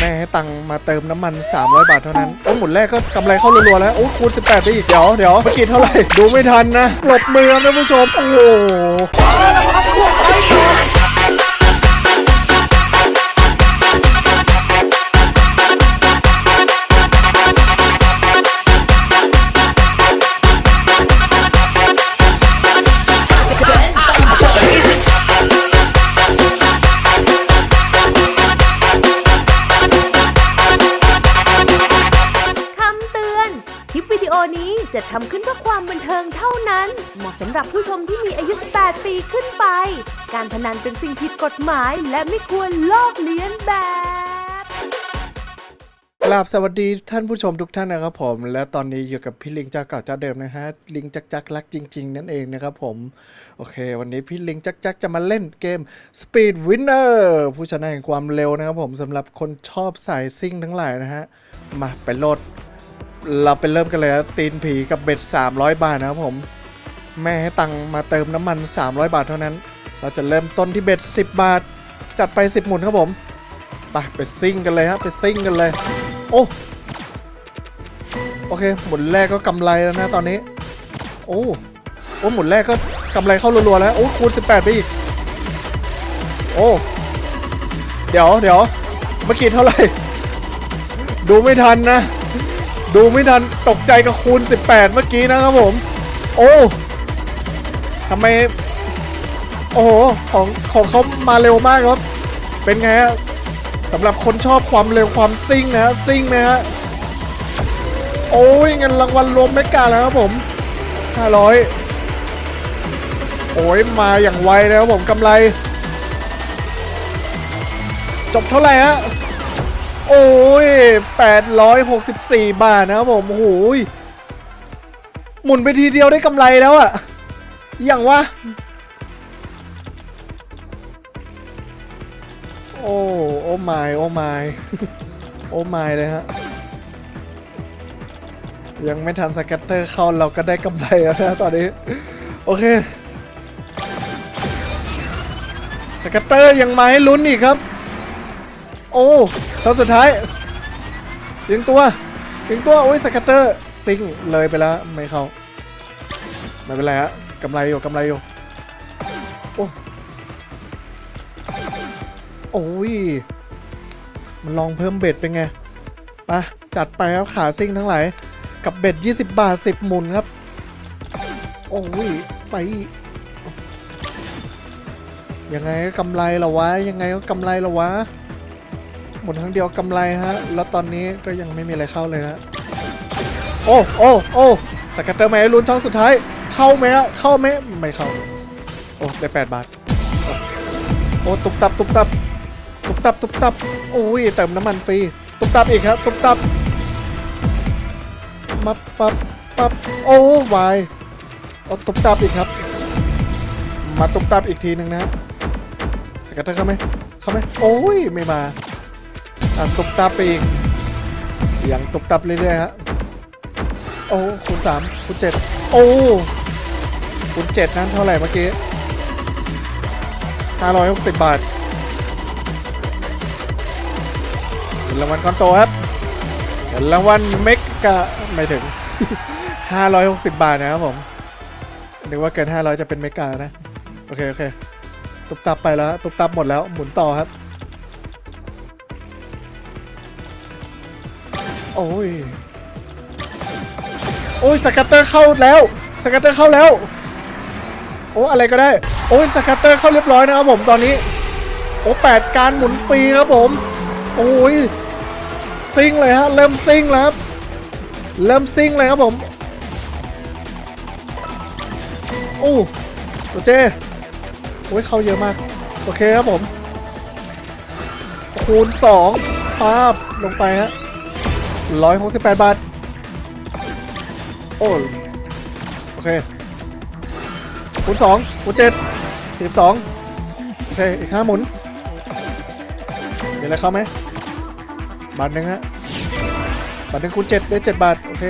แม่ให้ตังมาเติมน้ำมัน 300 บาทเท่านั้นโอ้หมุนแรกก็กำไรเข้ารัวๆแล้วโอ้คูณ18ได้อีกเดี๋ยวเดี๋ยวเมื่อกี้เท่าไหร่ดูไม่ทันนะหลบมือครับท่านผู้ชมโอ้โห จะทำขึ้นเพื่อความบันเทิงเท่านั้น เหมาะสำหรับผู้ชมที่มีอายุ 18 ปีขึ้นไป การพนันเป็นสิ่งผิดกฎหมาย และไม่ควรลอกเลียนแบบ กราบสวัสดีท่านผู้ชมทุกท่านนะครับผม และตอนนี้อยู่กับพี่ลิงเจ้าเก่าเจ้าเดิมนะฮะลิงจักจักรักจริง ๆ นั่นเองนะครับผม โอเค วันนี้พี่ลิงจักจักจะมาเล่นเกม Speed Winner ผู้ชนะแห่งความเร็วนะครับผมสำหรับคนชอบสายซิ่งทั้งหลายนะฮะมาไปโหลด เราไปเริ่มกันเลยครับตีนผีกับเบ็ด 300 บาทนะครับผม แม่ให้ตังมาเติมน้ำมัน 300 บาทเท่านั้น เราจะเริ่มต้นที่เบ็ด 10 บาท จัดไป 10 หมุนครับผมไปไปซิ่งกันเลยฮะไปซิ่งกันเลย โอ้โอเค หมุนแรกก็กำไรแล้วนะตอนนี้ โอ้โอ้หมุนแรกก็กำไรเข้ารัวๆแล้ว โอ้คูณ 18 ไปอีก โอ้เดี๋ยวเดี๋ยวเมื่อกี้เท่าไหร่ ดูไม่ทันนะ ดูไม่ทันตกใจกับคูณ 18 เมื่อกี้นะครับผม โอ้ทำไม โอ้โห ของของเขามาเร็วมากครับ เป็นไงฮะสำหรับคนชอบความเร็วความซิ่งนะฮะซิ่งนะฮะ โอ้ยเงินรางวัลรวมไม่กาแล้วครับผม 500 โอ้ยมาอย่างไวเลยครับผมกำไร จบเท่าไหร่ฮะ โอ้ย 864 บาทนะครับผมโอ้โหยหมุนไปทีเดียวได้กำไรแล้วอะอย่างวะ โอ้ โอ้ไม่โอ้ไม่โอ้ไม่เลยฮะ ยังไม่ทันสแกตเตอร์เข้าเราก็ได้กำไรแล้วนะตอนนี้ โอเคสแกตเตอร์ยังมาให้ลุ้นอีกครับ โอ้ เท่าสุดท้ายยิงตัวยิงตัวโอ้ยสแกตเตอร์ซิงเลยไปแล้วไม่เข้าไม่เป็นไรฮะกำไรอยู่กำไรอยู่โอ้โอ้ยมันลองเพิ่มเบ็ดเป็นไงปะจัดไปครับขาซิ่งทั้งหลาย กับเบ็ด 20 บาท 10 หมุนครับ โอ้ยไป ยังไงก็กำไรเหรอวะ ยังไงก็กำไรเหรอวะ มุนครั้งเดียวกำไรฮะ แล้วตอนนี้ก็ยังไม่มีอะไรเข้าเลยฮะ โอ้ โอ้ โอ้ สกัตเตอร์แมนลุ้นช่องสุดท้าย เข้าไหมฮะเข้าไหมไม่เข้า โอ้ ได้8บาท โอ้ ตุบตับ ตุบตับ ตุบตับ ตุบตับโอ้ย เติมน้ำมันฟรี ตุบตับอีกครับ ตุบตับมาปับปับ โอ้วายโอ้ตุบตับอีกครับ มาตุบตับอีกทีหนึ่งนะสกัดเตอร์เข้าไหมเข้าไหมโอ้ย ไม่มา อะตุบตับไปอีกยังตุบตับเรื่อยๆฮะโอ้คูณสามคูณเจ็ดโอ้คูณเจ็ดนั้นเท่าไหร่เมื่อกี้560บาทเงินรางวัลก้อนโตครับเงินรางวัลเมกกะไม่ถึง560บบาทนะครับผมนึกว่าเกิน500จะเป็นเมกะนะ โอเค โอเค ตุบตับไปแล้ว ตุบตับหมดแล้ว หมุนต่อครับ โอ้ย โอ้ยสกัตเตอร์เข้าแล้ว สกัตเตอร์เข้าแล้ว โอ้อะไรก็ได้ โอ้ยสกัตเตอร์เข้าเรียบร้อยนะครับผมตอนนี้ โอ้แปดการหมุนฟรีครับผม โอ้ยซิ่งเลยฮะ เริ่มซิ่งแล้วครับ เริ่มซิ่งเลยครับผม โอ้โอเจโอ้ยเข้าเยอะมาก โอเคครับผม คูณสองปาบลงไปฮะ ร้อยหกสิบแปดบาท โอ้โอเคคูณสองคูณเจ็ดสิบสองโอเค อีกห้าหมุนมีอะไรเข้าไหมบาทหนึ่งฮะบาทหนึ่งคูณเจ็ดได้เจ็ดบาท โอเค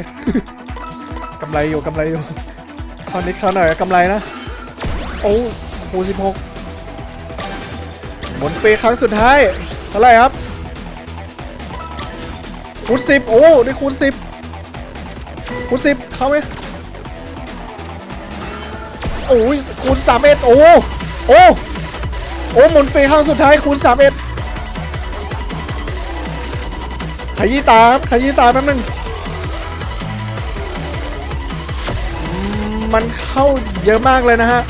กำไรอยู่กำไรอยู่เข้านิดเข้าหน่อยกำไรนะ โอ้คูณสิบหกหมุนฟรีครั้งสุดท้ายเท่าไหร่ครับ คูณสิบโอ้ได้คูณสิบคูณสิบเข้าไหมโอ้ยคูณสามเอ็ดโอ้โอ้โอ้หมุนฟรีครั้งสุดท้ายคูณสามเอ็ดขยี้ตาครับขยี้ตาแป๊บนึงมมันเข้าเยอะมากเลยนะฮะ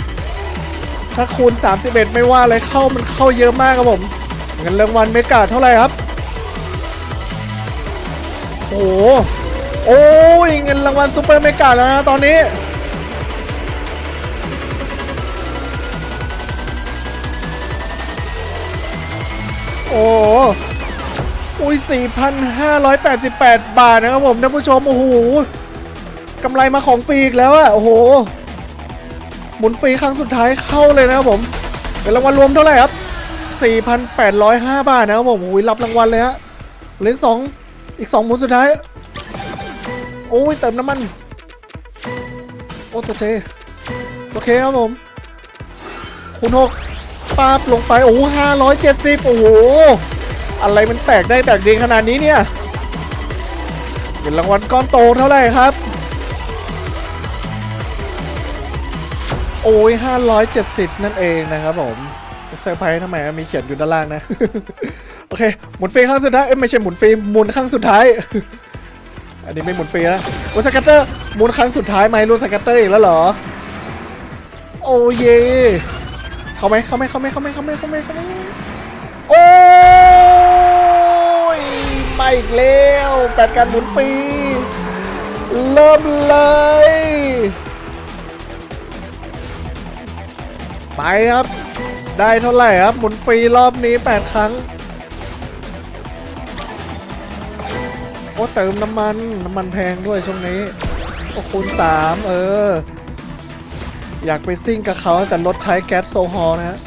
ถ้าคูณ 31 ไม่ว่าเลยเข้ามันเข้าเยอะมากครับผมเงินรางวัลเมกาเท่าไหร่ครับ โอ้โหโอ้ยเงินรางวัลซูเปอร์เมกาแล้วนะตอนนี้ โอ้โหอุ้ย 4,588 บาทนะครับผมท่านผู้ชม โอ้โหกำไรมาของฟรีอีกแล้วอะโอ้โห หมุนฟรีครั้งสุดท้ายเข้าเลยนะครับผมเดี๋ยวรางวัลรวมเท่าไหร่ครับ 4,805 บาทนะครับผมโอ้ยรับรางวัลเลยฮะเหลือสอง อีกสองหมุนสุดท้าย โอ้ยเติมน้ำมัน โอ้ตัวเจโอเคครับผม คูณหกปาบลงไป โอ้ห้าร้อยเจ็ดสิบโอ้โห อะไรมันแตกได้แตกดีขนาดนี้เนี่ยเป็นรางวัลก้อนโตเท่าไหร่ครับ โอ้ย570นั่นเองนะครับผม อร์ไพรส์ทำไมมีเขียนอยู่ด้านล่างนะ โอเค หมุนฟรีครั้งสุดท้าย เอ้ยไม่ใช่หมุนฟรีหมุนครั้งสุดท้าย อันนี้ไม่หมุนฟรีนะโอ้สกัตเตอร์หมุนครั้งสุดท้ายไหมรู้สกัตเตอร์อีกแล้วเหรอ โอ้เย่เข้าไหมเข้าไหมเข้าไหมเข้าไหมเข้าไหมเข้าไหมเข้าไหมโอ้ยมาอีกแล้วแปดการหมุนฟรีเริ่มเลยไปครับ ได้เท่าไหร่ครับ หมุนฟรีรอบนี้ 8 ครั้ง โอ้เติมน้ำมัน น้ำมันแพงด้วยช่วงนี้ โอ้คูณ 3 เออ อยากไปซิ่งกับเขาแต่รถใช้แก๊สโซฮอลนะฮะ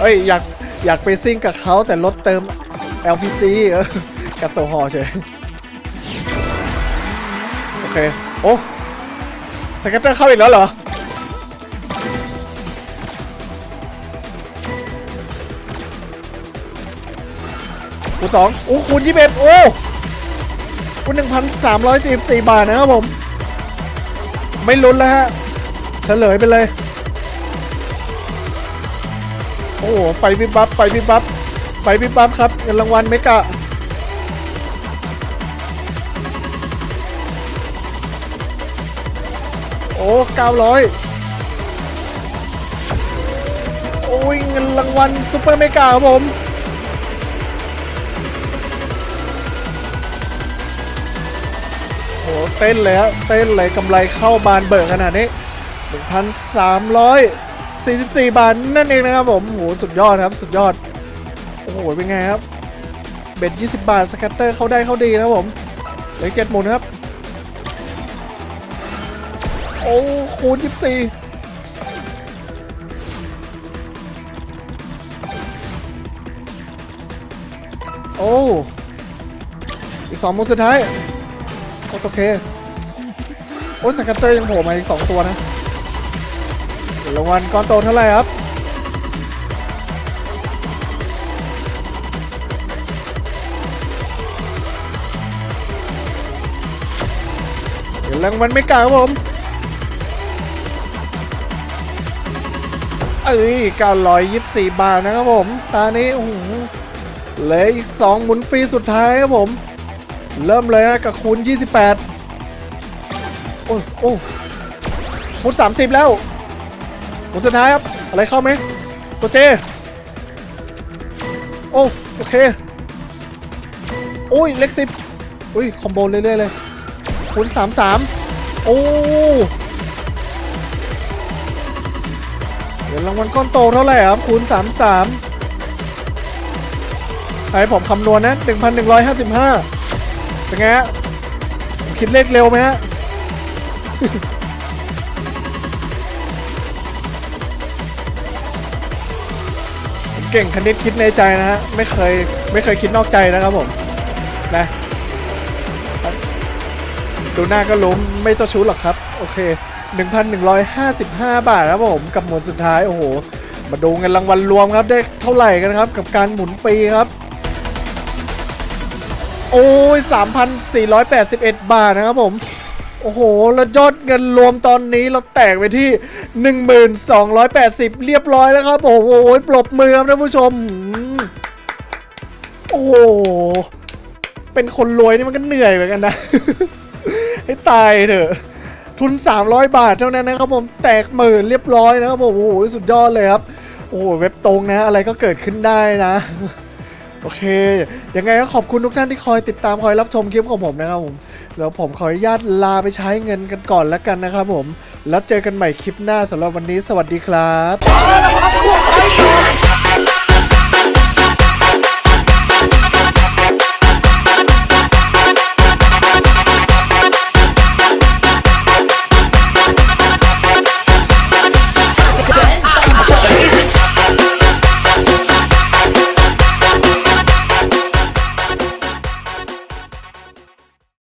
เอ้ยอยากอยากไปซิ่งกับเขาแต่รถเติม LPG เออแก๊สโซฮอลเฉยโอเค โอ้ สก็ตเตอร์เข้าอีกแล้วเหรอ คูณสองโอ้คูณยี่สิบเอ็ดโอ้คูณหนึ่งพันสามร้อยสี่สี่บาทนะครับผม ไม่ลุ้นแล้วฮะ เฉลยไปเลย โอ้โหไฟวิบวับไฟวิบวับไฟวิบวับครับเงินรางวัลเมกะ อ้เก้าร้อยโอ้ยเงินรางวัลซุปเปอร์เมกาครับผมโอ้เต้นเลยฮะเต้นเลยกำไรเข้าบานเบิกขนาดนี้ 1,344 บาทนั่นเองนะครับผมโหสุดยอดครับ สุดยอด โอ้โห เป็นไงครับ เบ็ด 20 บาทสแกตเตอร์เข้าได้เข้าดีนะครับผมเหลือเจ็ดหมุนครับ โอ้คูณ24โอ้ อีกสองมุนสุดท้าย โอเค โอ้สกัตเตอร์ยังโผล่มาอีกสองตัวนะรางวัลก้อนโตเท่าไหร่ครับเดี๋ยวรางวัลไม่กล้าครับผม เอ้ย924 บาทนะครับผม ตานี้โอ้โหเหลืออีก 2 หมุนฟรีสุดท้ายครับผม เริ่มเลยฮะกับคูณ 28 โอ้โอ้หมุน30 แล้ว หมุนสุดท้ายครับ อะไรเข้าไหมตัวเจ โอ้โอเค โอ้ย เล็กสิบอุ้ย คอมโบเรื่อยๆเลยคูณ33 โอ้ เดี๋ยวรางวัลก้อนโตเท่าไหร่ครับคูณ33ให้ผมคำนวณนะ1,155เป็นไงฮะคิดเลขเร็วไหมฮะเก่งคณิตคิดในใจนะฮะไม่เคยไม่เคยคิดนอกใจนะครับผมนะดูหน้าก็รู้ไม่เจ้าชู้หรอกครับ โอเค 1,155 บาทครับผมกับหมวดสุดท้ายโอ้โห มาดูเงินรางวัลรวมครับได้เท่าไหร่กันครับ กับการหมุนฟรีครับ โอ้ย 3,481 บาทนะครับผมโอ้โห แล้วยอดเงินรวมตอนนี้เราแตกไปที่ 1280 เรียบร้อยแล้วครับ โอ้โหปรบมือครับท่านผู้ชมอืมโอ้โห เป็นคนรวยนี่มันก็เหนื่อยเหมือนกันนะ ให้ตายเถอะ ทุน 300 บาทเท่านั้นนะครับผมแตกหมื่นเรียบร้อยนะครับผมโอ้โหสุดยอดเลยครับโอ้โหเว็บตรงนะอะไรก็เกิดขึ้นได้นะโอเค ยังไงก็ขอบคุณทุกท่านที่คอยติดตามคอยรับชมคลิปของผมนะครับผม แล้วผมขออนุญาตลาไปใช้เงินกันก่อนแล้วกันนะครับผม แล้วเจอกันใหม่คลิปหน้าสำหรับวันนี้สวัสดีครับ